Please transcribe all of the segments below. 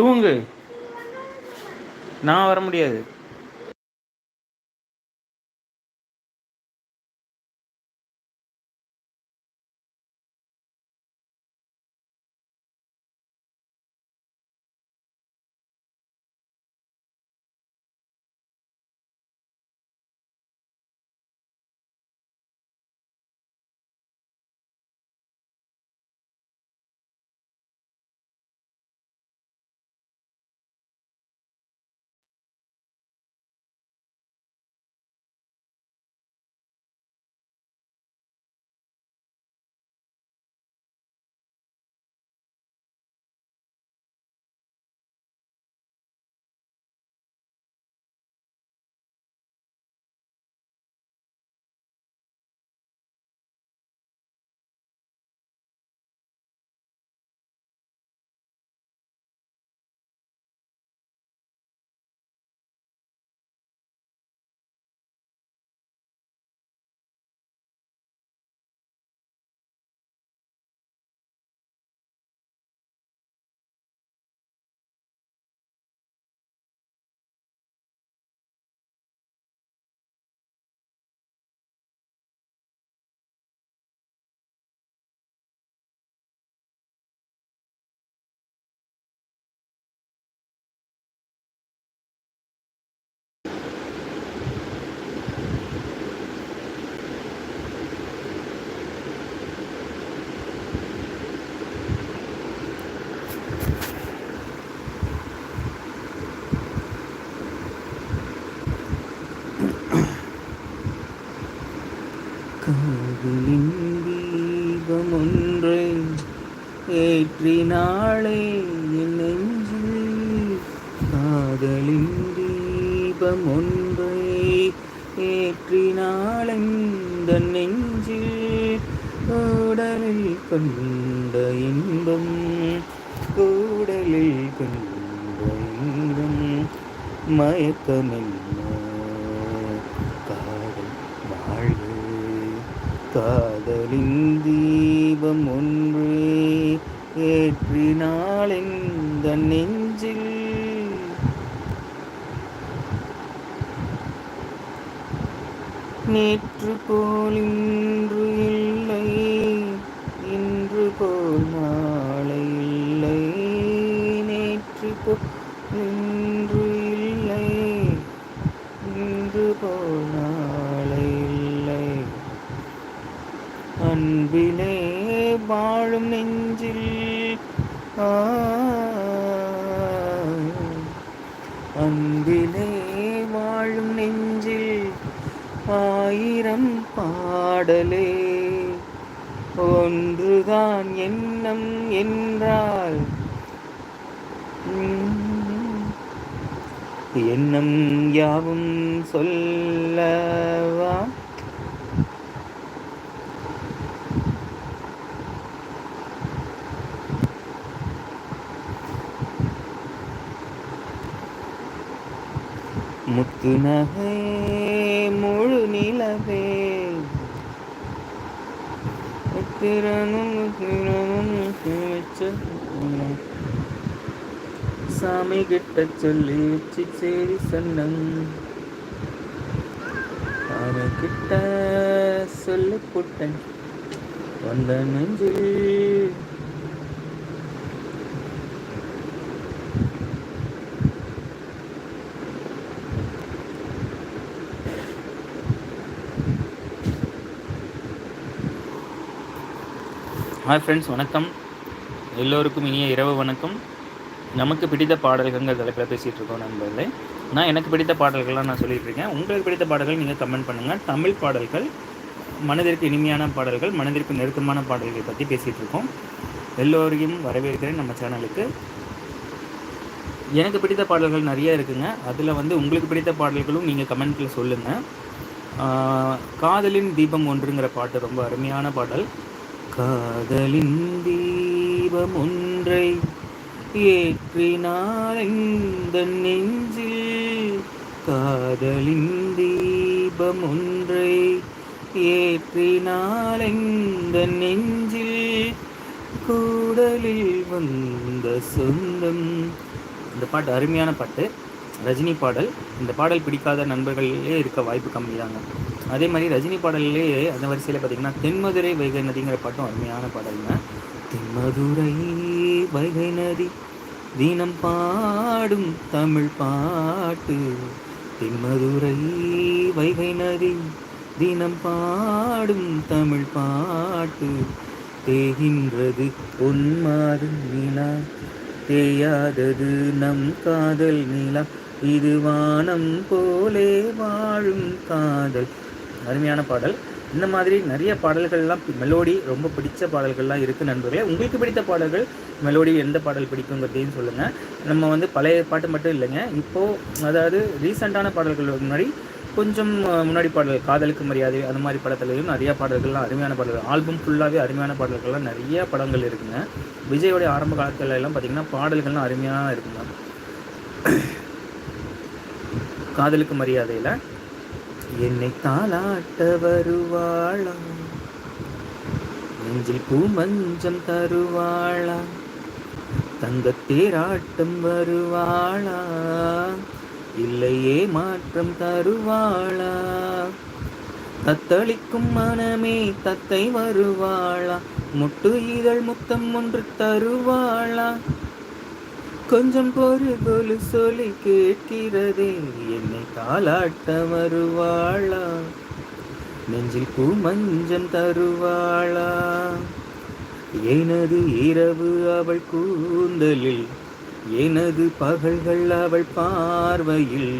தூங்கு. நான் வர முடியாது. ஏற்றினாள் இந்த நெஞ்சில் நேற்று போல் இன்று இல்லை இன்று போல் நாளை இல்லை. நேற்று போல் இன்று இல்லை இன்று போல் நாளை இல்லை. அன்பிலே வாழும் நெஞ்சு அன்பிலே வாழும் நெஞ்சில் ஆயிரம் பாடலே. ஒன்றுதான் எண்ணம் என்றால் எண்ணம் யாவும் சொல்ல முத்து நகை முழு நிலவே. சாமி கிட்ட சொல்லி வச்சு சேரி சொன்னம். அவகிட்ட சொல்லி போட்டேன். வந்த நெஞ்சில் ஹாய் ஃப்ரெண்ட்ஸ் வணக்கம். எல்லோருக்கும் இனிய இரவு வணக்கம். நமக்கு பிடித்த பாடல்கள்ங்கிற தலைப்பில் பேசிகிட்டு இருக்கோம் நண்பர்களே. நான் எனக்கு பிடித்த பாடல்கள்லாம் நான் சொல்லிகிட்டு இருக்கேன். உங்களுக்கு பிடித்த பாடல்கள் நீங்கள் கமெண்ட் பண்ணுங்கள் தமிழ் பாடல்கள் மனதிற்கு இனிமையான பாடல்கள் மனதிற்கு நெருக்கமான பாடல்கள் பற்றி பேசிகிட்டு இருக்கோம். எல்லோரையும் வரவேற்கிறேன் நம்ம சேனலுக்கு. எனக்கு பிடித்த பாடல்கள் நிறைய இருக்குங்க. அதில் வந்து உங்களுக்கு பிடித்த பாடல்களும் நீங்கள் கமெண்ட்டில் சொல்லுங்கள் காதலின் தீபம் ஒன்றுங்கிற பாட்டு ரொம்ப அருமையான பாடல். காதலின் தீபம் ஒன்றை ஏற்றினாய்ந்த நெஞ்சில். காதலின் தீபம் ஒன்றை ஏற்றினார் இந்த நெஞ்சில். கூடலில் வந்த சொந்தம். இந்த பாட்டு அருமையான பாட்டு. ரஜினி பாடல் இந்த பாடல் பிடிக்காத நண்பர்களே இருக்க வாய்ப்பு கம்மி தாங்க அதே மாதிரி ரஜினி பாடல்லே அந்த வரிசையில் பார்த்தீங்கன்னா தென்மதுரை வைகை நதிங்கிற பாட்டும் அருமையான பாடலுங்க. தென்மதுரை வைகை நதி தினம் பாடும் தமிழ் பாட்டு. தென்மதுரை வைகை நதி தினம் பாடும் தமிழ் பாட்டு. தேகின்றது பொன்மாறு நிலா தேயாதது நம் காதல் நிலா. இது வானம் போலே வாழும் காதல். அருமையான பாடல். இந்த மாதிரி நிறைய பாடல்கள்லாம் மெலோடி ரொம்ப பிடிச்ச பாடல்கள்லாம் இருக்குது நண்பர்களே. உங்களுக்கு பிடித்த பாடல்கள் மெலோடி எந்த பாடல் பிடிக்குங்கிறதையும் சொல்லுங்கள் நம்ம வந்து பழைய பாட்டு மட்டும் இல்லைங்க. இப்போது அதாவது ரீசெண்டான பாடல்கள் முன்னாடி கொஞ்சம் முன்னாடி பாடல் காதலுக்கு மரியாதை அந்த மாதிரி படத்துலையும் நிறையா பாடல்கள்லாம் அருமையான பாடல்கள் ஆல்பம் ஃபுல்லாகவே அருமையான பாடல்கள்லாம் நிறைய படங்கள் இருக்குங்க. விஜயோடைய ஆரம்ப காலத்துல எல்லாம் பார்த்திங்கன்னா பாடல்கள்லாம் அருமையாக இருக்குங்க. காதலுக்கு மரியாதையில் என்னை தாளாட்ட வருவாளா நெஞ்சில் பூ மஞ்சம் தருவாளா தங்க தேராட்டம் வருவாளா இல்லையே மாற்றம் தருவாளா தத்தளிக்கும் மனமே தத்தை வருவாளா முட்டு இதழ் முத்தம் ஒன்று தருவாளா கொஞ்சம் பொறு கொலு சொல்லி கேட்கிறதே. என்னை தாளாட்ட வருவாளா நெஞ்சில் பூ மஞ்சம் தருவாளா? எனது இரவு அவள் கூந்தலில் எனது பகல்கள் அவள் பார்வையில்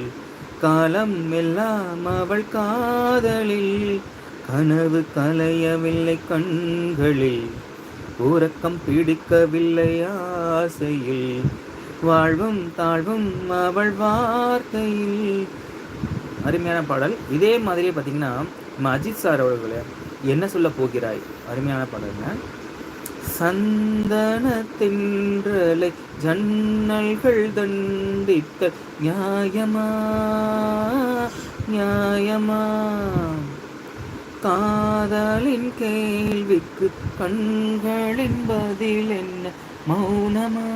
காலம் எல்லாம் அவள் காதலில் கனவு கலையவில்லை கண்களில் உறக்கம் பிடிக்கவில்லை ஆசையில் வாழ்வும் தாழ்வும் அவள் வார்த்தையில். அருமையான பாடல். இதே மாதிரியே பார்த்தீங்கன்னா நம்ம அஜித் சார் அவர்களே என்ன சொல்ல போகிறாய்? அருமையான பாடல்ங்க சந்தன தின்றலை ஜன்னல்கள் தண்டித்த நியாயமா? நியாயமா? காதலின் கேள்விக்கு கண்களின் பதில் என்ன? மௌனமா?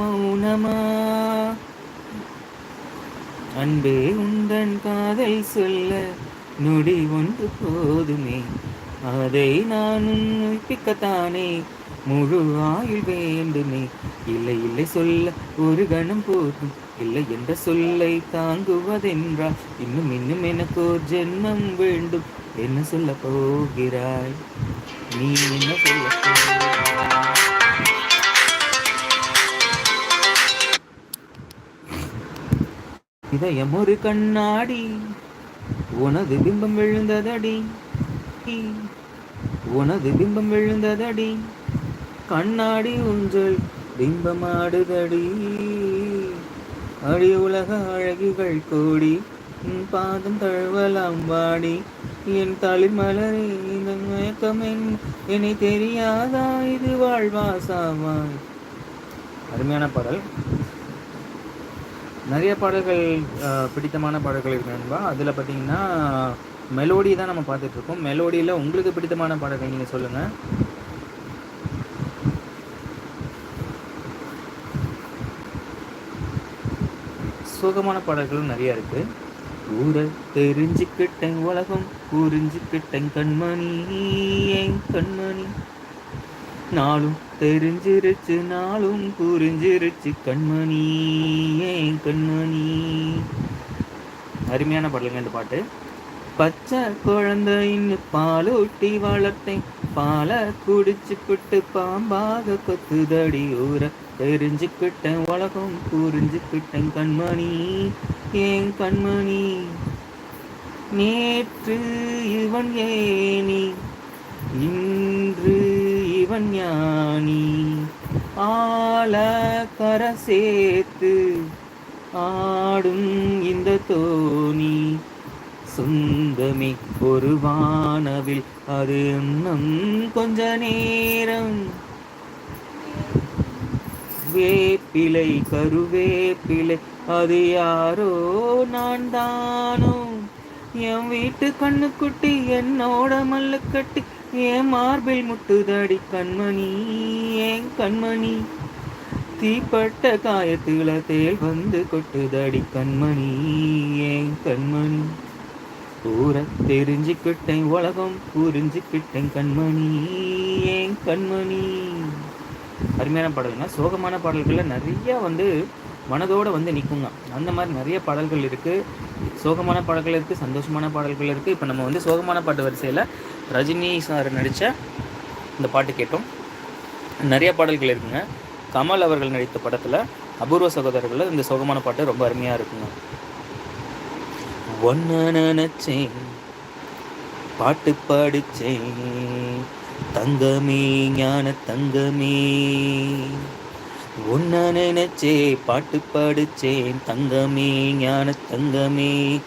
மௌனமா? அன்பே உந்தன் காதல் சொல்ல நொடி ஒன்று போதுமே. அதை நான் உண்மைப்பிக்கத்தானே முழு ஆயுள் வேண்டுமே. இல்லை இல்லை சொல்ல ஒரு கணம் போதும். இல்லை என்ற சொல்லை தாங்குவதென்றால் இன்னும் இன்னும் எனக்கு ஒரு ஜென்மம் வேண்டும். என்ன சொல்ல போகிறாய்? நீ என்ன சொல்ல போகிறாய்? இதயம் ஒரு கண்ணாடி உனது பிம்பம் விழுந்ததடி. உனது பிம்பம் விழுந்ததடி கண்ணாடி ஊஞ்சல் பிம்பமாடுதடி. அடி உலக அழகிகள் கோடி உன் பாதம் தழுவலாம் வாடி. என் தளிர் மலரே இந்த மயக்கம் என்னை தெரியாதா? இது வாழ்வாசாவாய் அருமையான பாடல். நிறைய பாடல்கள் பிடித்தமான பாடல்கள் இருக்கு நண்பா. அதில் பார்த்தீங்கன்னா மெலோடி தான் நம்ம பார்த்துட்ருக்கோம் மெலோடியில் உங்களுக்கு பிடித்தமான பாடல்கள் நீங்கள் சொல்லுங்கள் சோகமான பாடல்களும் நிறைய இருக்குது ஊரை தெரிஞ்சுக்கிட்டேன் உலகம் புரிஞ்சுக்கிட்டேன் கண்மணி என் கண்மணி. நாளும் தெரிஞ்சிருச்சு நாளும் புரிஞ்சிருச்சு. கண்மணி ஏன் கண்மணி? அருமையான பாடலுங்க இந்த பாட்டு. பச்சை குழந்தைன்னு பாலூட்டி வளர்த்தேன். பாலை குடிச்சுக்கிட்டு பாம்பாக கொத்துதடி ஊற தெரிஞ்சுக்கிட்டேன். உலகம் புரிஞ்சுக்கிட்டேன். கண்மணி ஏன் கண்மணி? நேற்று இவன் ஏனி இன்று இவன் ஞானி. ஆல கர சேர்த்து ஆடும் இந்த தோணி. சொந்தமே ஒரு வானவில் அது இன்னும் கொஞ்ச நேரம். வேப்பிலை கருவேப்பிலை அது யாரோ நான் தானோ? என் வீட்டு கண்ணுக்குட்டி என்னோட மல்லுக்கட்டி ஏன் மார்பில் முட்டுதடி கண்மணி ஏன் கண்மணி. தீப்பட்ட காயத்துல தேல் வந்து கொட்டுதடி கண்மணி ஏன் கண்மணி. ஊர தெரிஞ்சுக்கிட்டேன் உலகம் புரிஞ்சுக்கிட்டேன் கண்மணி ஏன் கண்மணி. அருமையான பாடல்னா சோகமான பாடல்களில் நிறைய வந்து மனதோடு வந்து நிற்குங்க. அந்த மாதிரி நிறைய பாடல்கள் இருக்குது சோகமான பாடல்கள் இருக்குது சந்தோஷமான பாடல்கள் இருக்குது இப்போ நம்ம வந்து சோகமான பாட்டு வரிசையில் ரஜினி சார் நடித்த இந்த பாட்டு கேட்டோம். நிறைய பாடல்கள் இருக்குங்க. கமல் அவர்கள் நடித்த படத்தில் அபூர்வ சகோதரர்கள் இந்த சோகமான பாட்டு ரொம்ப அருமையாக இருக்குங்க. ஒன்று நினச்சேன் பாட்டு பாடிச்சேன். தங்கமே ஞான தங்கமே. உன்ன நினைச்சே பாட்டு பாடிச்சேன். தங்கமே ஞான தங்கமே.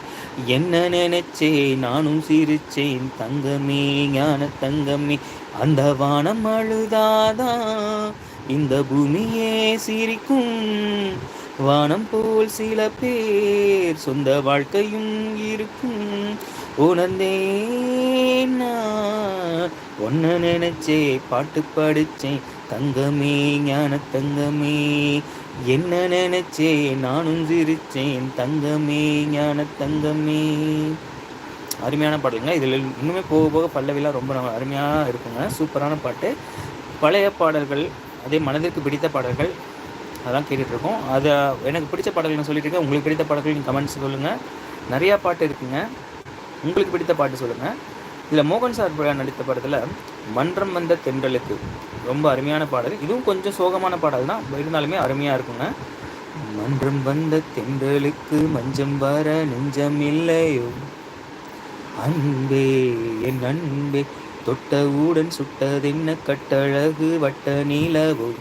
என்ன நினைச்சே நானும் சிரிச்சேன். தங்கமே ஞான தங்கமே. அந்த வானம் அழுதாதான் இந்த பூமியே சிரிக்கும். வானம் போல் சில பேர் சொந்த வாழ்க்கையும் இருக்கும். உணர்ந்தேன் நான். ஒன்ன நினைச்சே பாட்டு படிச்சேன். தங்கமே ஞான தங்கமே. என்ன நினைச்சே நானும் சிரிச்சேன். தங்கமே ஞான தங்கமே. அருமையான பாடலுங்க. இதில் இன்னுமே போக போக பல்லவிலாம் ரொம்ப அருமையாக இருக்குங்க. சூப்பரான பாட்டு. பழைய பாடல்கள் அதே மனதிற்கு பிடித்த பாடல்கள் அதெல்லாம் கேட்டுட்ருக்கோம். அதை எனக்கு பிடிச்ச பாடல்கள் நான் சொல்லிட்டு இருக்கேன். உங்களுக்கு பிடித்த பாடல்கள் நீங்கள் கமெண்ட்ஸ் சொல்லுங்கள் நிறையா பாட்டு இருக்குங்க. உங்களுக்கு பிடித்த பாட்டு சொல்லுங்கள் இதில் மோகன் சார் ப- நடித்த படத்தில் மன்றம் வந்த தென்றலுக்கு ரொம்ப அருமையான பாடல். இதுவும் கொஞ்சம் சோகமான பாடல் தான் இருந்தாலுமே அருமையாக இருக்குங்க. மன்றம் வந்த தென்றலுக்கு மஞ்சம் வர நெஞ்சம் இல்லையோ? அன்பே என் அன்பே தொட்டவுடன் சுட்டதென்ன கட்டழகு வட்ட நீலவோ?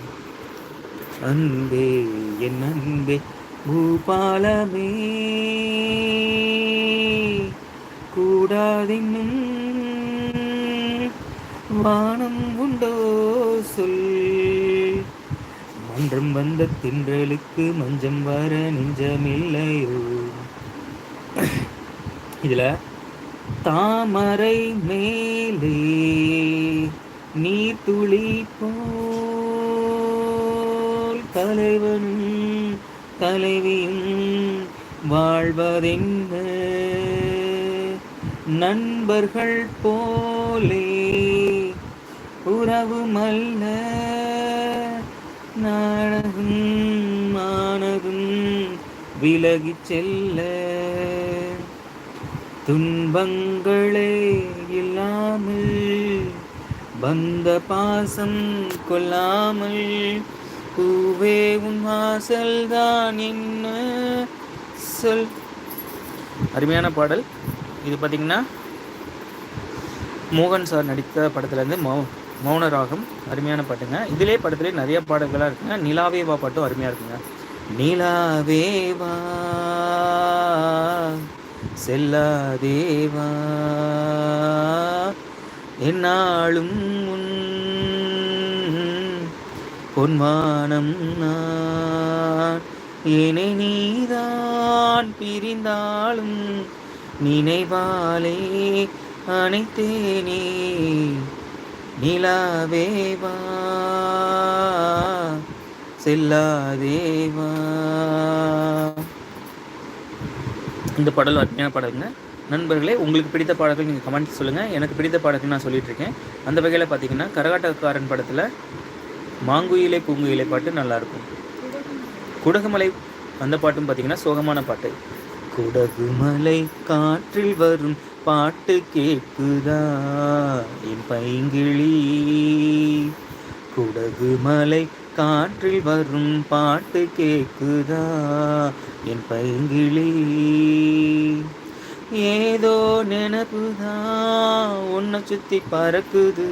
அன்பே என் அன்பே பூபாலமே. கூடாதென்னும் வானம் உண்டோ சொல். மன்றம் வந்த தின்றலுக்கு மஞ்சம் வர நெஞ்சமில்லையோ. இதுல தாமரை மேலே நீர் துளி போல் தலைவனும் தலைவியும் வாழ்வதென்ன நண்பர்கள் போலே உறவுமல்ல நாடகம் மானதும் விலகிச் செல்ல. துன்பங்களே இல்லாமல் வந்த பாசம் கொல்லாமல் பூவே உன் வாசல்தான் என்ன சொல். அருமையான பாடல். இது பார்த்தீங்கன்னா மோகன் சார் நடித்த படத்துலேருந்து மௌ மௌன ராகம் அருமையான பாட்டுங்க. இதிலே படத்துலேயே நிறைய பாடல்களாக இருக்குங்க. நிலாவே வா பாட்டும் அருமையாக இருக்குங்க. நிலாவே வா செல்லாதேவா என்னாலும் உன் பொன்மானம் நான். என்னை நீதான் பிரிந்தாலும் நினைவாலே அனைத்தேனே நிலாவேவா செல்லாதேவா. இந்த பாடல் அருமையான பாடலுங்க. நண்பர்களே உங்களுக்கு பிடித்த பாடல்கள் நீங்கள் கமெண்ட் சொல்லுங்கள் எனக்கு பிடித்த பாடல்கள் நான் சொல்லிட்டு இருக்கேன். அந்த வகையில் பார்த்தீங்கன்னா கரகாட்டக்காரன் படத்தில் மாங்குயிலே பூங்குயிலே பாட்டு நல்லாயிருக்கும் குடகுமலை அந்த பாட்டும் பார்த்தீங்கன்னா சோகமான பாட்டு. குடகுமலை காற்றில் வரும் பாட்டு கேட்குதா? என் பைங்கிளி குடகுமலை காற்றில் வரும் பாட்டு கேட்குதா? என் பைங்கிழி. ஏதோ நினப்புதான் உன்னை சுத்தி பறக்குது.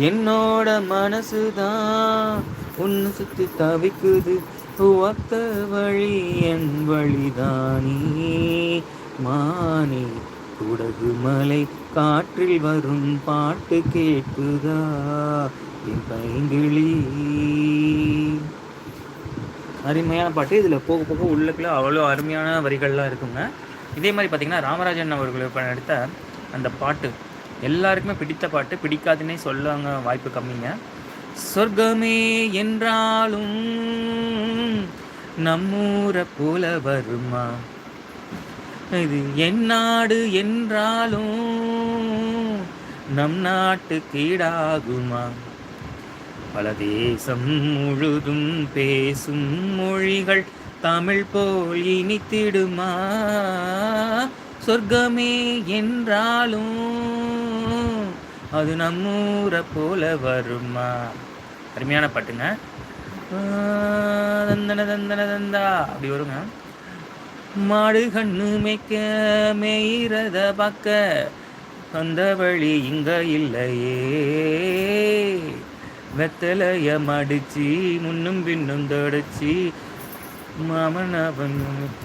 என்னோட மனசுதான் உன்னை சுத்தி தவிக்குது. துவத்த வழி என் வழிதானே? மானே குடகு மலை காற்றில் வரும் பாட்டு கேட்குதா என் பைங்கிழி அருமையான பாட்டு. இதில் போக போக உள்ளக்குள்ள அவ்வளோ அருமையான வரிகள்லாம் இருக்குங்க. இதே மாதிரி பார்த்தீங்கன்னா ராமராஜன் அவர்கள் இப்போ நடித்த அந்த பாட்டு எல்லாருக்குமே பிடித்த பாட்டு பிடிக்காதுன்னே சொல்லுவாங்க வாய்ப்பு கம்மிங்க. சொர்க்கமே என்றாலும் நம்மூர போல வருமா? இது என் நாடு என்றாலும் நம் நாட்டு கீடாகுமா? பல தேசம் முழுதும் பேசும் மொழிகள் தமிழ் போல் இனித்திடுமா? சொர்க்கமே என்றாலும் அது நம்மூரை போல வருமா? அருமையான பாட்டுங்க. தந்தன தந்தன தந்தா. அப்படி வருங்க. மாடு கண்ணு மேய்க்க மேயிறத பார்க்க. அந்த வழி இங்க இல்லையே. வெத்தலைய மடிச்சு முன்னும் பின்னும் தொடச்சி. மாமன்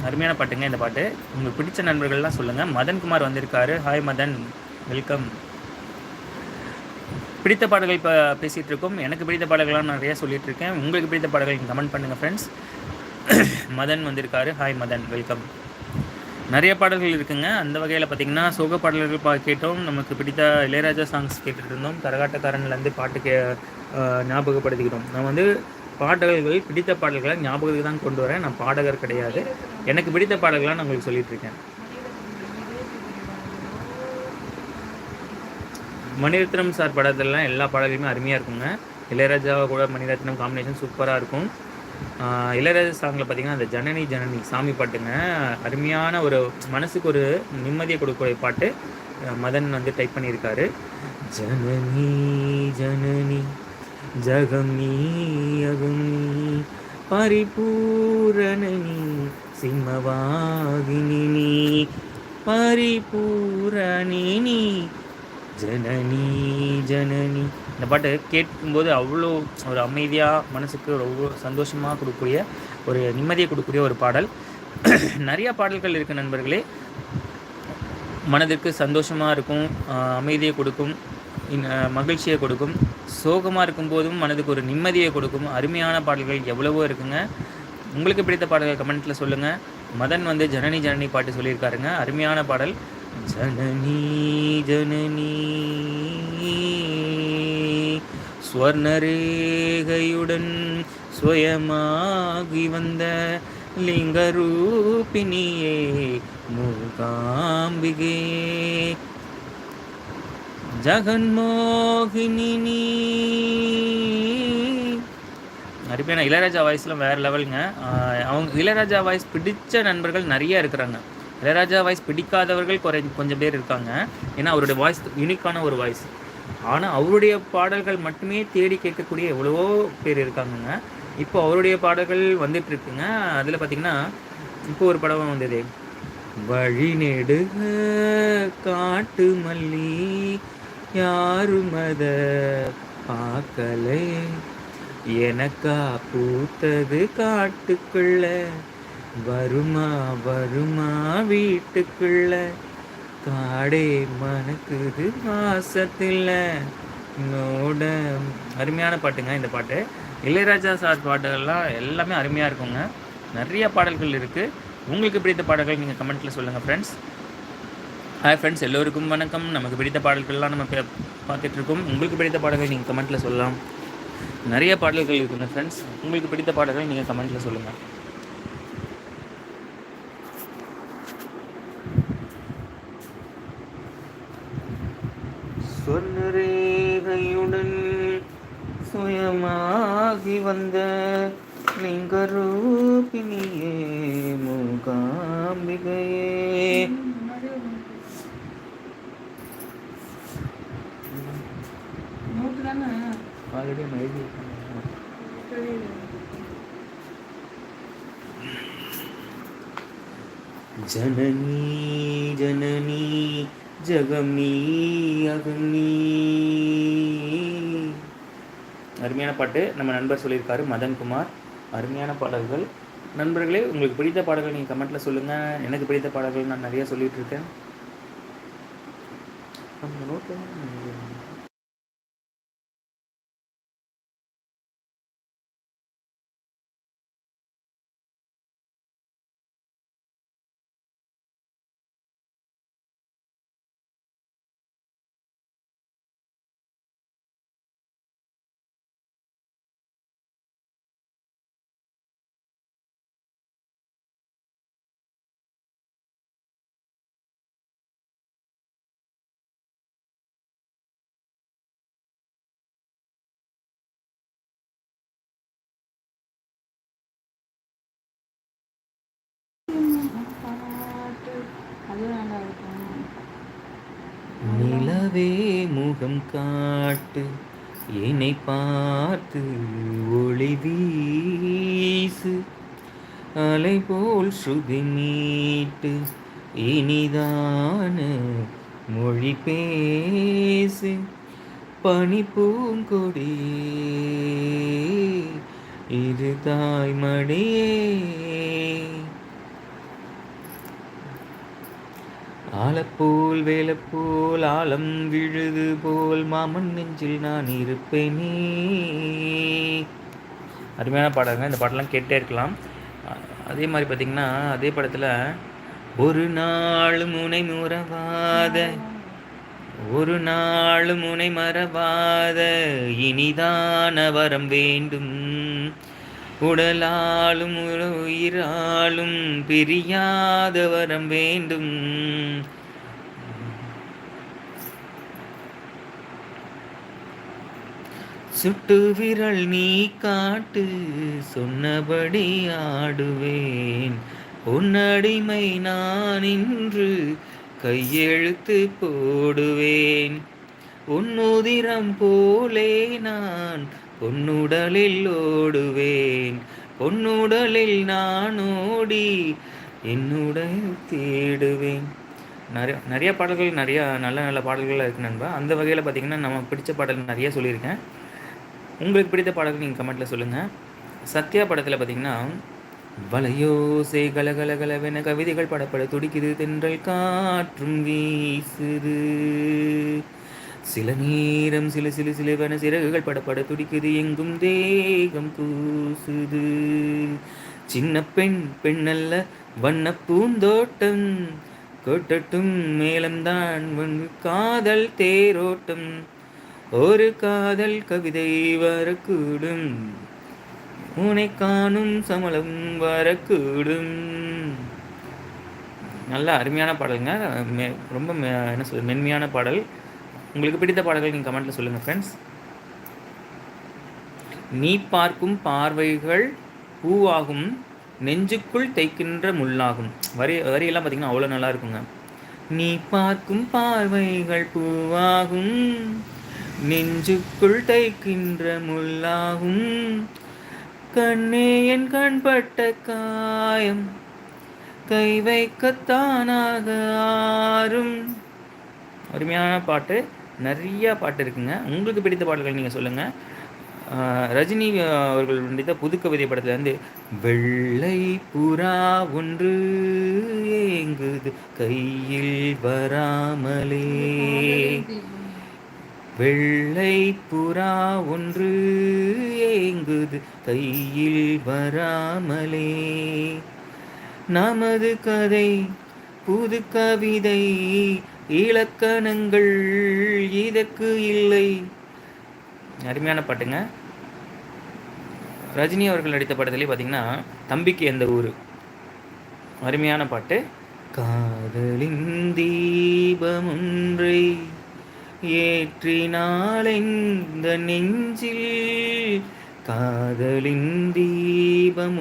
அருமையான பாட்டுங்க இந்த பாட்டு. உங்களுக்கு பிடிச்ச நண்பர்கள்லாம் சொல்லுங்கள் மதன்குமார் வந்திருக்காரு. ஹாய் மதன். வெல்கம் பிடித்த பாடல்கள் இப்போ பேசிகிட்டு இருக்கோம் எனக்கு பிடித்த பாடல்கள்லாம் நிறையா சொல்லிகிட்டு இருக்கேன் உங்களுக்கு பிடித்த பாடல்கள் கமெண்ட் பண்ணுங்கள் ஃப்ரெண்ட்ஸ் மதன் வந்திருக்காரு. ஹாய் மதன். வெல்கம் நிறைய பாடல்கள் இருக்குங்க. அந்த வகையில் பார்த்திங்கன்னா சோக பாடல்கள் பா கேட்டோம். நமக்கு பிடித்த இளையராஜா சாங்ஸ் கேட்டுட்டு இருந்தோம் கரகாட்டக்காரன்லேருந்து பாட்டு கே ஞாபகப்படுத்திக்கிட்டோம். நான் வந்து பாடல்கள் பிடித்த பாடல்களை ஞாபகத்துக்கு தான் கொண்டு வரேன். நான் பாடகர் கிடையாது. எனக்கு பிடித்த பாடல்களாக நான் உங்களுக்கு சொல்லிகிட்ருக்கேன். மணிரத்னம் சார் படத்துலலாம் எல்லா பாடல்களுமே அருமையாக இருக்குங்க. இளையராஜாவை கூட மணிரத்னம் காம்பினேஷன் சூப்பராக இருக்கும். இளையராஜா சாங்கில் பார்த்தீங்கன்னா அந்த ஜனனி ஜனனி சாமி பாட்டுங்க. அருமையான ஒரு மனசுக்கு ஒரு நிம்மதியை கொடுக்கக்கூடிய பாட்டு. மதன் வந்து டைப் பண்ணியிருக்காரு. ஜனனி ஜனனி ஜகமி அகமி பரிபூரணி சிம்மவாகினி பரிபூரணினி ஜனனி ஜனனி. இந்த பாட்டு கேட்கும்போது அவ்வளோ ஒரு அமைதியாக மனசுக்கு ரொம்ப சந்தோஷமாக கொடுக்கக்கூடிய ஒரு நிம்மதியை கொடுக்கக்கூடிய ஒரு பாடல். நிறையா பாடல்கள் இருக்குது நண்பர்களே. மனதிற்கு சந்தோஷமாக இருக்கும் அமைதியை கொடுக்கும் மகிழ்ச்சியை கொடுக்கும் சோகமாக இருக்கும்போதும் மனதுக்கு ஒரு நிம்மதியை கொடுக்கும் அருமையான பாடல்கள் எவ்வளவோ இருக்குங்க. உங்களுக்கு பிடித்த பாடல்கள் கமெண்ட்டில் சொல்லுங்கள் மதன் வந்து ஜனனி ஜனனி பாட்டு சொல்லியிருக்காருங்க. அருமையான பாடல். ஜனனி ஜனனி ஸ்வர்ணரேகையுடன் சுயமாகி வந்த லிங்கரூபிணியே மூகாம்பிகே. ஜகன்மோகினி அருமையான இளையராஜா வாய்ஸ்லாம் வேறு லெவலுங்க அவங்க இளையராஜா வாய்ஸ் பிடிச்ச நண்பர்கள் நிறைய இருக்கிறாங்க. இளையராஜா வாய்ஸ் பிடிக்காதவர்கள் குறை கொஞ்சம் பேர் இருக்காங்க. ஏன்னா அவருடைய வாய்ஸ் யூனிக்கான ஒரு வாய்ஸ் ஆனால் அவருடைய பாடல்கள் மட்டுமே தேடி கேட்கக்கூடிய எவ்வளவோ பேர் இருக்காங்கங்க. இப்போ அவருடைய பாடல்கள் வந்துட்டு இருக்குங்க அதில் பார்த்தீங்கன்னா இப்போ ஒரு படம் வந்தது. வழி நெடுக காட்டு மல்லி யாரும் அத பார்க்கலை எனக்கா பூத்தது காட்டுக்குள்ள. வருமா வருமா வீட்டுக்குள்ள? காடே மனக்குது மாசத்தில் நோட. அருமையான பாட்டுங்க இந்த பாட்டு. இளையராஜா சார் பாட்டுகள்லாம் எல்லாமே அருமையாக இருக்குங்க. நிறைய பாடல்கள் இருக்குது உங்களுக்கு பிடித்த பாடல்கள் நீங்கள் கமெண்ட்டில் சொல்லுங்கள் ஃப்ரெண்ட்ஸ் ஹாய் ஃப்ரெண்ட்ஸ் எல்லோருக்கும் வணக்கம். நமக்கு பிடித்த பாடல்கள்லாம் நம்ம பார்த்துட்ருக்கோம். உங்களுக்கு பிடித்த பாடல்கள் நீங்கள் கமெண்ட்டில் சொல்லலாம். நிறைய பாடல்கள் இருக்குங்க ஃப்ரெண்ட்ஸ் உங்களுக்கு பிடித்த பாடல்கள் நீங்கள் கமெண்ட்டில் சொல்லுங்கள் சுயமாகி வந்த லிங்கரூபிணியே மூகாம்பிகையே. ஆல்ரெடி நம்ம ஜனனி ஜனனி ஜகமீ அகமீ. அருமையான பாட்டு. நம்ம நண்பர் சொல்லியிருக்காரு மதன்குமார். அருமையான பாடல்கள். நண்பர்களே உங்களுக்கு பிடித்த பாடல்கள் நீங்கள் கமெண்ட்டில் சொல்லுங்கள் எனக்கு பிடித்த பாடல்கள் நான் நிறைய சொல்லிகிட்டு நிலவே முகம் காட்டு என்னை பார்த்து ஒளி வீசு. அலை போல் ஸ்ருதி மீட்டு இனிதான மொழி பேசு. பனி பூங்கொடியே இது தாய்மடியே. ஆலப்போல் வேலப்போல் ஆலம் விழுது போல் மாமன் நெஞ்சில் நான் இருப்பேனே. அருமையான பாடங்க இந்த பாட்டெல்லாம் கேட்டே இருக்கலாம். அதே மாதிரி பார்த்திங்கன்னா அதே படத்தில் ஒரு நாள் முனை முறவாத ஒரு நாள் முனை மறவாத இனிதான வரம் வேண்டும். உடலாலும் உயிராலும் பிரியாத வரம் வேண்டும். சுட்டு விரல் நீ காட்டு சொன்னபடி ஆடுவேன். உன்னடிமை நான் இன்று கையெழுத்து போடுவேன். உன்னுதிரம் போலே நான் பொன்னுடலில் ஓடுவேன். பொன்னுடலில் நான் ஓடி என்னுடைய தேடுவேன். நிறைய நிறைய பாடல்கள் நிறையா நல்ல நல்ல பாடல்கள் இருக்கு நண்பா. அந்த வகையில் பார்த்தீங்கன்னா நம்ம பிடிச்ச பாடல் நிறைய சொல்லியிருக்கேன். உங்களுக்கு பிடித்த பாடல்கள் நீங்கள் கமெண்ட்டில் சொல்லுங்கள் சத்யா படத்தில் பார்த்தீங்கன்னா வளையோசை கலகலகலவென கவிதைகள் படப்பட துடிக்குது தென்றல் காற்றும் வீசுது. சில நேரம் சில சில சிலுவன சிறகுகள் படப்பட துடிக்குது எங்கும் தேகம் கூசுது. சின்ன பெண் பெண்ணல்ல வண்ண பூந்தோட்டம் கொட்டட்டும் மேலம்தான் வந்து காதல் தேரோட்டம். ஒரு காதல் கவிதை வரக்கூடும் உனை காணும் சமலம் வரக்கூடும். நல்ல அருமையான பாடலுங்க. ரொம்ப மெ- என்ன சொல் மென்மையான பாடல். உங்களுக்கு பிடித்த பாடல்கள் நீங்கள் கமெண்ட்டில் சொல்லுங்கள் ஃப்ரெண்ட்ஸ் நீ பார்க்கும் பார்வைகள் பூவாகும் நெஞ்சுக்குள் தைக்கின்ற முள்ளாகும். வரி வரியெல்லாம் பார்த்தீங்கன்னா அவ்வளோ நல்லா இருக்குங்க. நீ பார்க்கும் பார்வைகள் பூவாகும் நெஞ்சுக்குள் தைக்கின்ற முள்ளாகும். கண்ணே என் கண்பட்ட காயம் கை வைக்கத்தானாக ஆறும். அருமையான பாட்டு. நிறைய பாட்டு இருக்குங்க. உங்களுக்கு பிடித்த பாடல்கள் நீங்கள் சொல்லுங்கள் ரஜினி அவர்கள் நடித்த புதுக்கவிதை படத்துல வந்து வெள்ளை புறா ஒன்று ஏங்குது கையில் வராமலே. வெள்ளை புறா ஒன்று ஏங்குது கையில் வராமலே. நமது கதை புது கவிதை இலக்கணங்கள் இதற்கு இல்லை. அருமையான பாட்டுங்க. ரஜினி அவர்கள் நடித்த படத்துலேயே பார்த்தீங்கன்னா தம்பிக்கு எந்த ஊர்? அருமையான பாட்டு. காதலின் தீபம் ஏற்றினாலெந்த நெஞ்சில் காதலின் தீபம்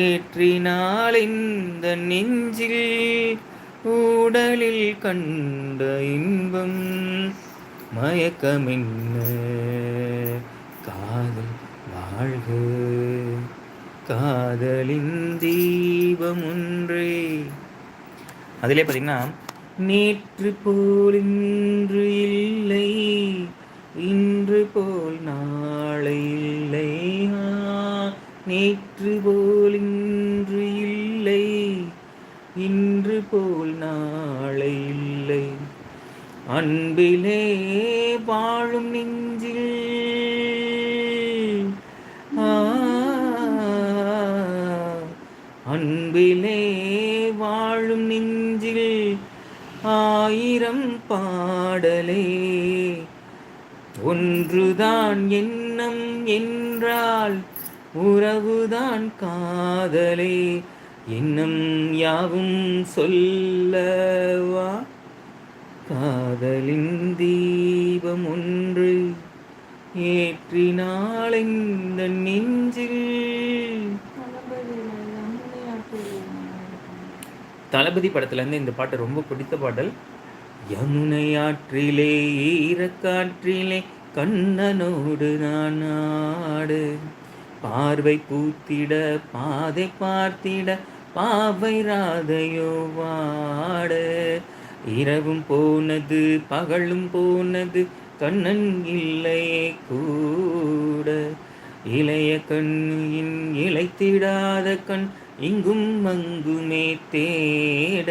ஏற்றினாலெந்த நெஞ்சில் உடலில் கண்ட இன்பம் மயக்கமென்ன காதல் வாழ்க. காதலின் தீபம் ஒன்றே அதிலே பார்த்தீங்கன்னா நேற்று போல் இன்று இல்லை. இன்று போல் நாளை இல்லை. ஆ, நேற்று போல் இன்று இன்று போல் நாளை இல்லை. அன்பிலே வாழும் நெஞ்சில் அன்பிலே வாழும் நெஞ்சில் ஆயிரம் பாடலே. ஒன்றுதான் எண்ணம் என்றால் உறவுதான் காதலே. இன்னும் யாவும் சொல்லவா? காதலின் தீபம் ஒன்று ஏற்றினாள் இந்த நெஞ்சில். தளபதி படத்துலேருந்து இந்த பாட்டு ரொம்ப பிடித்த பாடல். யமுனை ஆற்றிலே ஈரக்காற்றிலே கண்ணனோடு நான் நாடு பார்வை பூத்திட பாதை பார்த்திட பாவை ராதையோ வாடு. இரவும் போனது பகலும் போனது கண்ணன் இல்லையே கூட. இளைய கண்ணின் இழைத்திடாத கண் இங்கும் அங்குமே தேட.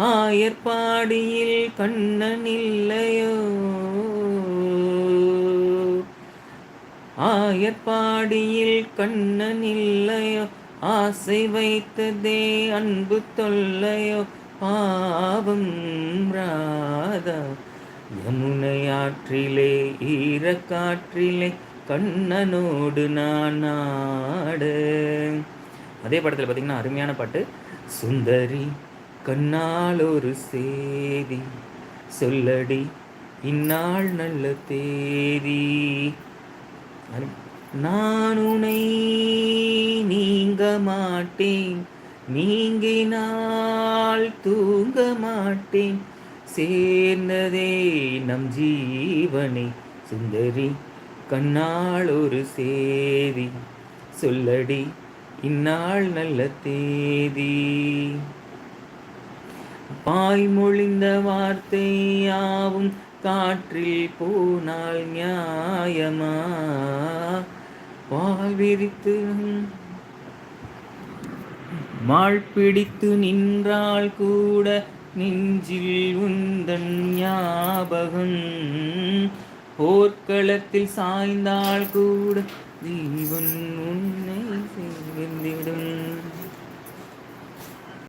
ஆயர்பாடியில் கண்ணன் இல்லையோ? ஆயர்பாடியில் கண்ணன் இல்லையோ? ஆசை வைத்ததே அன்பு தொல்லையோ பாவம் ராதா. யமுனை ஆற்றிலே ஈரக்காற்றிலே கண்ணனோடு நான் நாடு அதே படத்தில் பார்த்தீங்கன்னா அருமையான பாட்டு. சுந்தரி கண்ணால் ஒரு சேதி சொல்லடி இந்நாள் நல்ல தேதி. நான் உனை நீங்க மாட்டேன். நீங்கினால் தூங்க மாட்டேன். சேர்ந்ததே நம் ஜீவனை. சுந்தரி கண்ணால் ஒரு சேதி. சொல்லடி இந்நாள் நல்ல தேதி. பாய்மொழிந்த வார்த்தை யாவும் காற்றில் போனால் நியாயமா? பால் விரித்து மாள் பிடித்து நின்றால் கூட நெஞ்சில் உந்தன் ஞாபகம். போர்க்களத்தில் சாய்ந்தால் கூட தீவன் உன்னை சேர்ந்திடும்.